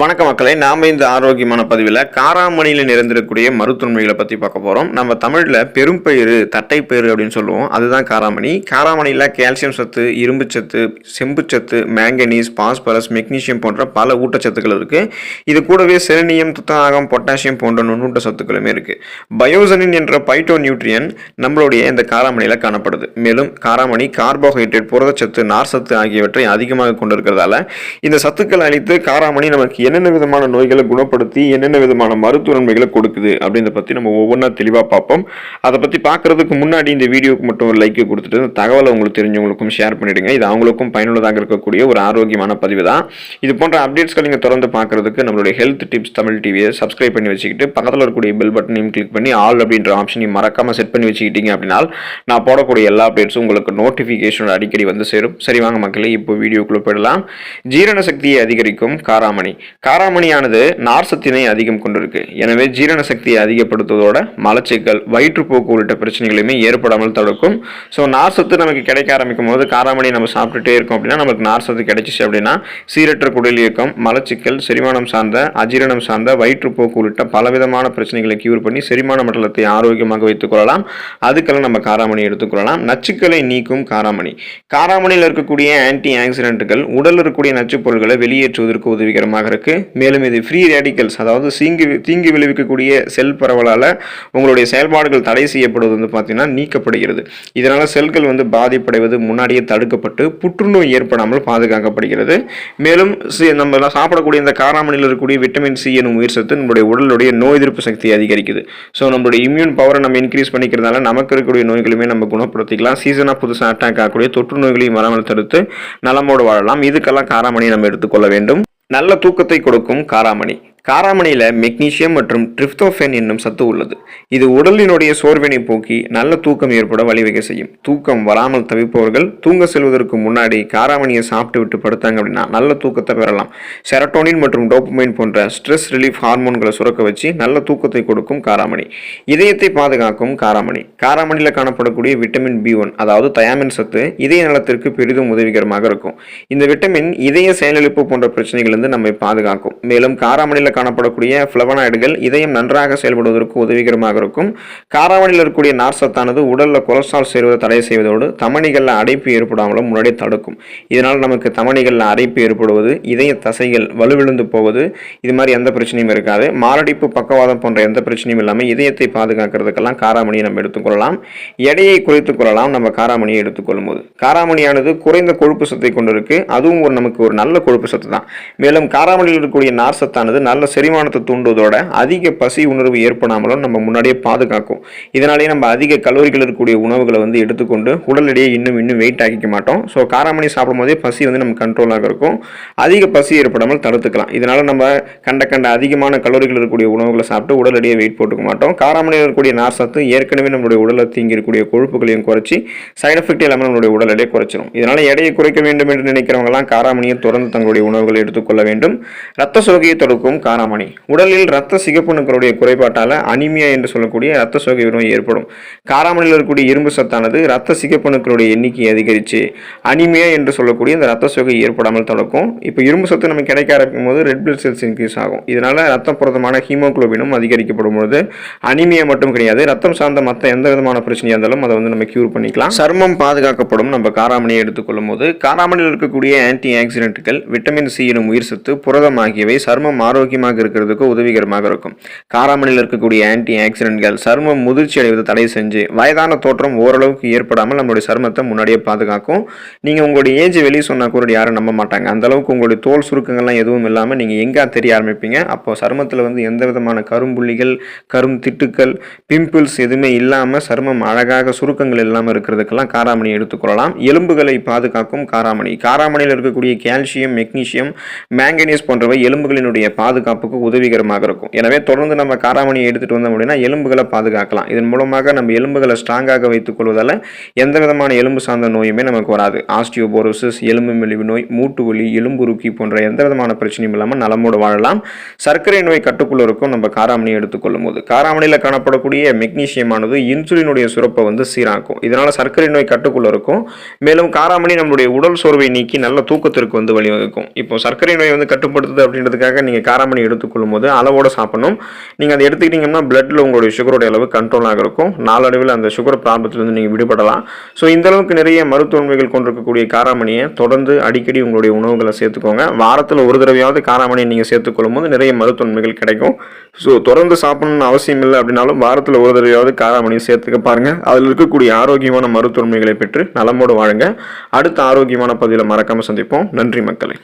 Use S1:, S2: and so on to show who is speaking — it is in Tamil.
S1: வணக்க மக்களே நாம இந்த ஆரோக்கியமான பதிவில் காராமணியில் நிறைந்திருக்கக்கூடிய மருத்துவமனைகளை பற்றி பார்க்க போகிறோம் நம்ம தமிழில் பெரும்பயிறு தட்டைப்பயிறு அப்படின்னு சொல்லுவோம். அதுதான் காராமணி. காராமணியில் கால்சியம் சத்து இரும்பு சத்து செம்பு சத்து மேங்கனீஸ் பாஸ்பரஸ் மெக்னீசியம் போன்ற பல ஊட்டச்சத்துக்கள் இருக்குது இது கூடவே செலினியம் துத்தநாகம் பொட்டாசியம் போன்ற நுண்ணூட்ட சத்துக்களுமே இருக்குது பயோசனின் என்ற பைட்டோ நியூட்ரியன் நம்மளுடைய இந்த காராமணியில் காணப்படுது. மேலும் காராமணி கார்போஹைட்ரேட் புரதச்சத்து நார்சத்து ஆகியவற்றை அதிகமாக கொண்டிருக்கிறதால இந்த சத்துக்கள் அளித்து காராமணி நமக்கு என்னென்ன விதமான நோய்களை குணப்படுத்தி என்னென்ன விதமான மருத்துவ நன்மைகளை கொடுக்குது அப்படின்றத பற்றி நம்ம ஒவ்வொன்றா தெளிவாக பார்ப்போம். அதை பற்றி பார்க்குறதுக்கு முன்னாடி இந்த வீடியோக்கு மட்டும் ஒரு லைக்கை கொடுத்துட்டு இந்த தகவலை உங்களுக்கு தெரிஞ்சவங்களுக்கும் ஷேர் பண்ணிவிடுங்க இது அவங்களுக்கும் பயனுள்ளதாக இருக்கக்கூடிய ஒரு ஆரோக்கியமான பதிவு தான். இது போன்ற அப்டேட்ஸ்கள் நீங்கள் தொடர்ந்து பார்க்குறதுக்கு நம்மளுடைய ஹெல்த் டிப்ஸ் தமிழ் டிவியை சப்ஸ்கிரைப் பண்ணி வச்சுக்கிட்டு பக்கத்தில் இருக்கக்கூடிய பெல் பட்டனையும் கிளிக் பண்ணி ஆல் அப்படின்ற ஆப்ஷனையும் மறக்காமல் செட் பண்ணி வச்சுக்கிட்டீங்க அப்படின்னா நான் போடக்கூடிய எல்லா அப்டேட்ஸும் உங்களுக்கு நோட்டிஃபிகேஷன் அடிக்கடி வந்து சேரும். சரி வாங்க மக்களே இப்போ வீடியோக்குள்ளே போயிடலாம். ஜீரண சக்தியை அதிகரிக்கும் காராமணி. காராமணியானது நார்சத்தினை அதிகம் கொண்டிருக்கு. எனவே ஜீரண சக்தியை அதிகப்படுத்துவதோட மலச்சிக்கல் வயிற்றுப்போக்கு உள்ளிட்ட பிரச்சனைகளையுமே ஏற்படாமல் தடுக்கும். ஸோ நார்சத்து நமக்கு கிடைக்க ஆரம்பிக்கும் போது காராமணி நம்ம சாப்பிட்டுட்டே இருக்கோம் அப்படின்னா நமக்கு நார்சத்து கிடைச்சிச்சு அப்படின்னா சீரற்ற குடல் இயக்கம் மலச்சிக்கல் செரிமானம் சார்ந்த அஜீரணம் சார்ந்த வயிற்றுப்போக்கு உள்ளிட்ட பலவிதமான பிரச்சனைகளை கியூர் பண்ணி செரிமான மண்டலத்தை ஆரோக்கியமாக வைத்துக் கொள்ளலாம். அதுக்கெல்லாம் நம்ம காராமணி எடுத்துக்கொள்ளலாம் நச்சுக்களை நீக்கும் காராமணி. காராமணியில் இருக்கக்கூடிய ஆன்டி ஆக்சிடென்ட்டுகள் உடல் இருக்கக்கூடிய நச்சுப் பொருட்களை வெளியேற்றுவதற்கு உதவிகரமாக இருக்கு. மேலும் இது ஃப்ரீ ரேடிக்கல்ஸ் அதாவது தீங்கு தீங்கு விளைவிக்கக்கூடிய செல் பரவலால் உங்களுடைய செயல்பாடுகள் தடை செய்யப்படுவது வந்து பார்த்தீங்கன்னா நீக்கப்படுகிறது. இதனால் செல்கள் வந்து பாதிப்படைவது முன்னாடியே தடுக்கப்பட்டு புற்றுநோய் ஏற்படாமல் பாதுகாக்கப்படுகிறது. மேலும் நம்ம சாப்பிடக்கூடிய இந்த காராமணியில் இருக்கக்கூடிய விட்டமின் சி எனும் உயிர் சத்து நம்மளுடைய உடலுடைய நோய் எதிர்ப்பு சக்தியை அதிகரிக்குது. ஸோ நம்மளுடைய இம்யூன் பவரை நம்ம இன்க்ரீஸ் பண்ணிக்கிறதுனால நமக்கு இருக்கக்கூடிய நோய்களுமே நம்ம குணப்படுத்திக்கலாம். சீசனாக புதுசாக அட்டாக் ஆகக்கூடிய தொற்று நோய்களையும் வராமல் தடுத்து நலமோடு வாழலாம். இதுக்கெல்லாம் காராமணியை நம்ம எடுத்துக்கொள்ள வேண்டும். நல்ல தூக்கத்தை கொடுக்கும் காராமணி. காராமணியில் மெக்னீசியம் மற்றும் ட்ரிப்தோஃபென் என்னும் சத்து உள்ளது. இது உடலினுடைய சோர்வினை போக்கி நல்ல தூக்கம் ஏற்பட வழிவகை செய்யும். தூக்கம் வராமல் தவிப்பவர்கள் தூங்க செல்வதற்கு முன்னாடி காராமணியை சாப்பிட்டு விட்டு படுத்தாங்க அப்படின்னா நல்ல தூக்கத்தை பெறலாம். செரட்டோனின் மற்றும் டோப்புமைன் போன்ற ஸ்ட்ரெஸ் ரிலீஃப் ஹார்மோன்களை சுரக்க வச்சு நல்ல தூக்கத்தை கொடுக்கும் காராமணி. இதயத்தை பாதுகாக்கும் காராமணி. காராமணியில் காணப்படக்கூடிய விட்டமின் பி ஒன் அதாவது தயாமின் சத்து இதய நலத்திற்கு பெரிதும் உதவிகரமாக இருக்கும். இந்த விட்டமின் இதய செயலிழப்பு போன்ற பிரச்சனைகளிலிருந்து நம்மை பாதுகாக்கும். மேலும் காராமணியில் காணப்படக்கூடிய ஃப்ளவனாய்டுகள் இதயம் நன்றாக செயல்படுவதற்கு உதவிகரமாக இருக்கும். காராமணியில் இருக்கக்கூடிய நார்சத்தானது உடலில் கொலஸ்ட்ரால் சேருவதை தடை செய்வதோடு தமணிகளில் அடைப்பு ஏற்படாமலும் முன்னாடி தடுக்கும். இதனால் நமக்கு தமணிகளில் அடைப்பு ஏற்படுவது இதய தசைகள் வலுவிழுந்து போவது இது மாதிரி எந்த பிரச்சனையும் இருக்காது. மாரடைப்பு பக்கவாதம் போன்ற எந்த பிரச்சனையும் இல்லாமல் இதயத்தை பாதுகாக்கிறதுக்கெல்லாம் காராமணியை நம்ம எடுத்துக்கொள்ளலாம் எடையை குறைத்துக் கொள்ளலாம் நம்ம காராமணியை எடுத்துக்கொள்ளும் போது காராமணியானது குறைந்த கொழுப்பு சத்தை கொண்டிருக்கு. அதுவும் ஒரு நமக்கு ஒரு நல்ல கொழுப்பு சத்து தான் மேலும் காராமணியில் இருக்கக்கூடிய நார்சத்தானது நல்ல நல்ல செரிமானத்தை தூண்டுவதோட அதிக பசி உணர்வு ஏற்படாமலும் நம்ம முன்னாடியே பாதுகாக்கும். இதனாலேயே நம்ம அதிக கலோரிகள் இருக்கக்கூடிய உணவுகளை வந்து எடுத்துக்கொண்டு உடல் எடையை இன்னும் இன்னும் வெயிட் ஆக்கிக்க மாட்டோம். ஸோ காராமணி சாப்பிடும் போதே பசி வந்து நம்ம கண்ட்ரோலாக இருக்கும். அதிக பசி ஏற்படாமல் தடுத்துக்கலாம். இதனால் நம்ம கண்ட கண்ட அதிகமான கலோரிகள் இருக்கக்கூடிய உணவுகளை சாப்பிட்டு உடல் எடையை வெயிட் போட்டுக்க மாட்டோம். காராமணியில் இருக்கக்கூடிய நார் சத்து ஏற்கனவே நம்மளுடைய உடலில் தீங்கிருக்கக்கூடிய கொழுப்புகளையும் குறைச்சி சைடு எஃபெக்ட் இல்லாமல் நம்மளுடைய உடல் எடையை குறைச்சிடும் இதனால் எடையை குறைக்க வேண்டும் என்று நினைக்கிறவங்கலாம் காராமணியை தொடர்ந்து தங்களுடைய உணவுகளை எடுத்துக்கொள்ள வேண்டும். ரத்த சோகையை தடுக்கும் காராமணி உடலில் ரத்த சிகப்பணுக்களுடைய குறைபாட்டால் அனிமியா என்று சொல்லக்கூடிய ரத்த சோகை நோய் ஏற்படும். காராமணியில் இருக்கக்கூடிய இரும்பு சத்தானது ரத்த சிகப்பணுக்களுடைய எண்ணிக்கையை அதிகரித்து அனிமியா என்று சொல்லக்கூடிய இந்த ரத்த சோகை ஏற்படாமல் தடுக்கும். இப்போ இரும்பு சத்து நமக்கு கிடைக்க ஆரம்பிக்கும் போது ரெட் பிளட் செல்ஸ் இன்க்ரீஸ் ஆகும். இதனால் ரத்தப்புறதமான புரதமான ஹீமோகுளோபினும் அதிகரிக்கப்படும் பொழுது அனிமியா மட்டும் கிடையாது ரத்தம் சார்ந்த மற்ற எந்த விதமான பிரச்சனையாக இருந்தாலும் அதை வந்து நம்ம க்யூர் பண்ணிக்கலாம். சர்மம் பாதுகாக்கப்படும் நம்ம காராமணியை எடுத்துக்கொள்ளும் போது காராமணியில் இருக்கக்கூடிய ஆன்டி ஆக்சிடென்ட்டுகள் விட்டமின் சி எனும் உயிர் சத்து புரதம் ஆகியவை சர்மம் ஆரோக்கியமாக இருக்கிறதுக்கு உதவிகரமாக இருக்கும். காராமணியில் இருக்கக்கூடிய ஆன்டி ஆக்சிடென்ட்கள் சர்மம் முதிர்ச்சி அடைவதை தடை செஞ்சு வயதான தோற்றம் ஓரளவுக்கு ஏற்படாமல் நம்மளுடைய சருமத்தை முன்னாடியே பாதுகாக்கும். நீங்கள் உங்களுடைய ஏஜ் வெளியே சொன்னால் கூட யாரும் நம்ப மாட்டாங்க. அந்த அளவுக்கு உங்களுடைய தோல் சுருக்கங்கள்லாம் எதுவும் இல்லாமல் நீங்கள் எங்கே தெரிய ஆரம்பிப்பீங்க? அப்போ சருமத்தில் வந்து எந்த விதமான கரும்புள்ளிகள் கரும் திட்டுக்கள் பிம்பிள்ஸ் எதுவுமே இல்லாமல் சருமம் அழகாக சுருக்கங்கள் இல்லாமல் இருக்கிறதுக்கெல்லாம் காராமணி எடுத்துக்கொள்ளலாம். எலும்புகளை பாதுகாக்கும் காராமணி. காராமணியில் இருக்கக்கூடிய கால்சியம் மெக்னீசியம் மேங்கனீஸ் போன்றவை எலும்புகளினுடைய பாதுகாப்புக்கு உதவிகரமாக இருக்கும். எனவே தொடர்ந்து நம்ம காராமணியை எடுத்துகிட்டு வந்தோம் அப்படின்னா எலும்புகளை பாதுகாக்கலாம். இதன் மூலமாக நம்ம எலும்புகளை ஸ்ட்ராங்காக வைத்துக் கொள்வதால் எந்த விதமான எலும்பு சார்ந்த நோயுமே நமக்கு வராது. ஆஸ்டியோபோரோசிஸ் எலும்பு மெலிவு நோய் மூட்டு வலி எலும்புருக்கி போன்ற எந்த விதமான பிரச்சனையும் இல்லாமல் நலமோடு வாழலாம். சர்க்கரை நோய் கட்டுக்குள்ள இருக்கும் நம்ம காராமணியை எடுத்துக்கொள்ளும் போது காராமணியில் காணப்படக்கூடிய மெக்னீஷியமானது இன்சுலினுடைய சுரப்பை வந்து சீராக்கும். இதனால் சர்க்கரை நோய் கட்டுக்குள்ள இருக்கும். மேலும் காராமணி நம்மளுடைய உடல் சோர்வை நீக்கி நல்ல தூக்கத்திற்கு வந்து வழிவகுக்கும். இப்போ சர்க்கரை நோய் வந்து கட்டுப்படுத்துது அப்படின்றதுக்காக நீங்கள் காராமணி எடுத்துக்கொள்ளும் போது அளவோட சாப்பிடணும். நீங்கள் அதை எடுத்துக்கிட்டீங்கன்னா பிளட்டில் உங்களுடைய சுகருடைய அளவு கண்ட்ரோலாக இருக்கும். நாளடைவில் அந்த சுகர் ப்ராப்ளத்திலிருந்து நீங்கள் விடுபடலாம். ஸோ இந்த அளவுக்கு நிறைய மருத்துவன்மைகள் கொண்டிருக்கக்கூடிய காராமணியை தொடர்ந்து அடிக்கடி உங்களுடைய உணவுகளை சேர்த்துக்கோங்க. வாரத்தில் ஒரு தடவையாவது காராமணியை நீங்கள் சேர்த்துக்கொள்ளும் போது நிறைய மருத்துவன்மைகள் கிடைக்கும். ஸோ தொடர்ந்து சாப்பிடணும்னு அவசியம் இல்லை அப்படின்னாலும் வாரத்தில் ஒரு தடவையாவது காராமணியை சேர்த்துக்க பாருங்கள் அதில் இருக்கக்கூடிய ஆரோக்கியமான மருத்துவன்மைகளை பெற்று நலமோடு வாழுங்க. அடுத்த ஆரோக்கியமான பதிவில் மறக்காமல் சந்திப்போம். நன்றி மக்களை.